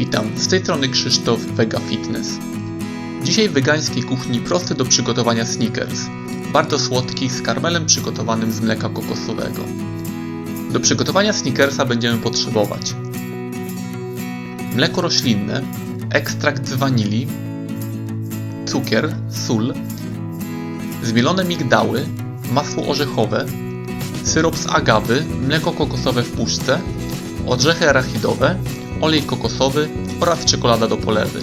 Witam, z tej strony Krzysztof Vega Fitness. Dzisiaj w wegańskiej kuchni prosty do przygotowania Snickers. Bardzo słodki, z karmelem przygotowanym z mleka kokosowego. Do przygotowania Snickersa będziemy potrzebować mleko roślinne, ekstrakt z wanilii, cukier, sól, zmielone migdały, masło orzechowe, syrop z agawy, mleko kokosowe w puszce, orzechy arachidowe, olej kokosowy oraz czekolada do polewy.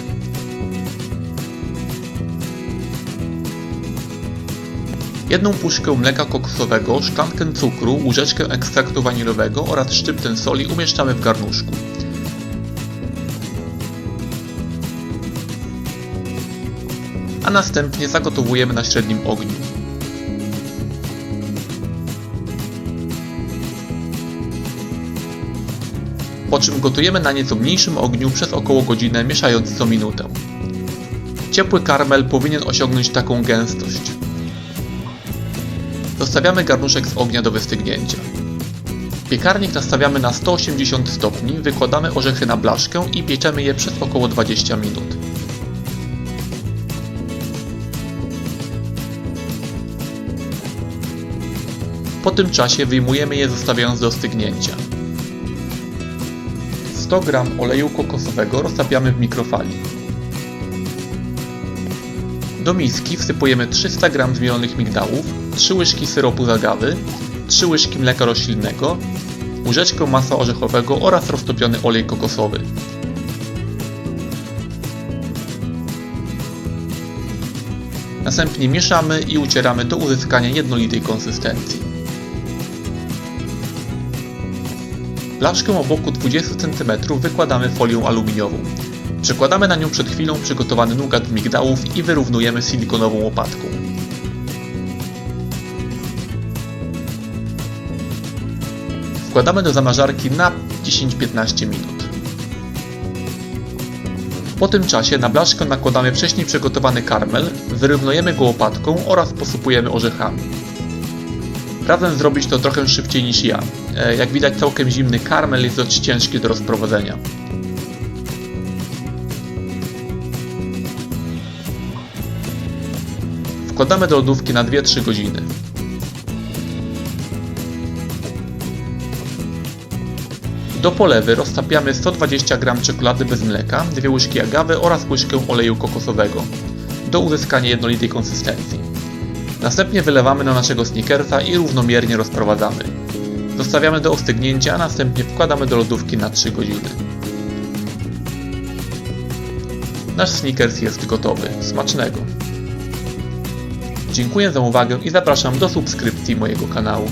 Jedną puszkę mleka kokosowego, szklankę cukru, łyżeczkę ekstraktu wanilowego oraz szczyptę soli umieszczamy w garnuszku. A następnie zagotowujemy na średnim ogniu. Po czym gotujemy na nieco mniejszym ogniu przez około godzinę, mieszając co minutę. Ciepły karmel powinien osiągnąć taką gęstość. Zostawiamy garnuszek z ognia do wystygnięcia. Piekarnik nastawiamy na 180 stopni, wykładamy orzechy na blaszkę i pieczemy je przez około 20 minut. Po tym czasie wyjmujemy je zostawiając do stygnięcia. 100 g oleju kokosowego roztapiamy w mikrofali. Do miski wsypujemy 300 g zmielonych migdałów, 3 łyżki syropu z agawy, 3 łyżki mleka roślinnego, łyżeczkę masła orzechowego oraz roztopiony olej kokosowy. Następnie mieszamy i ucieramy do uzyskania jednolitej konsystencji. Blaszkę o boku 20 cm wykładamy folią aluminiową. Przekładamy na nią przed chwilą przygotowany nugat migdałów i wyrównujemy silikonową łopatką. Wkładamy do zamrażarki na 10-15 minut. Po tym czasie na blaszkę nakładamy wcześniej przygotowany karmel, wyrównujemy go łopatką oraz posypujemy orzechami. Razem zrobić to trochę szybciej niż ja. E, Jak widać całkiem zimny karmel jest dość ciężki do rozprowadzenia. Wkładamy do lodówki na 2-3 godziny. Do polewy roztapiamy 120 g czekolady bez mleka, 2 łyżki agawy oraz łyżkę oleju kokosowego do uzyskania jednolitej konsystencji. Następnie wylewamy do naszego snickersa i równomiernie rozprowadzamy. Zostawiamy do ostygnięcia, a następnie wkładamy do lodówki na 3 godziny. Nasz snickers jest gotowy. Smacznego! Dziękuję za uwagę i zapraszam do subskrypcji mojego kanału.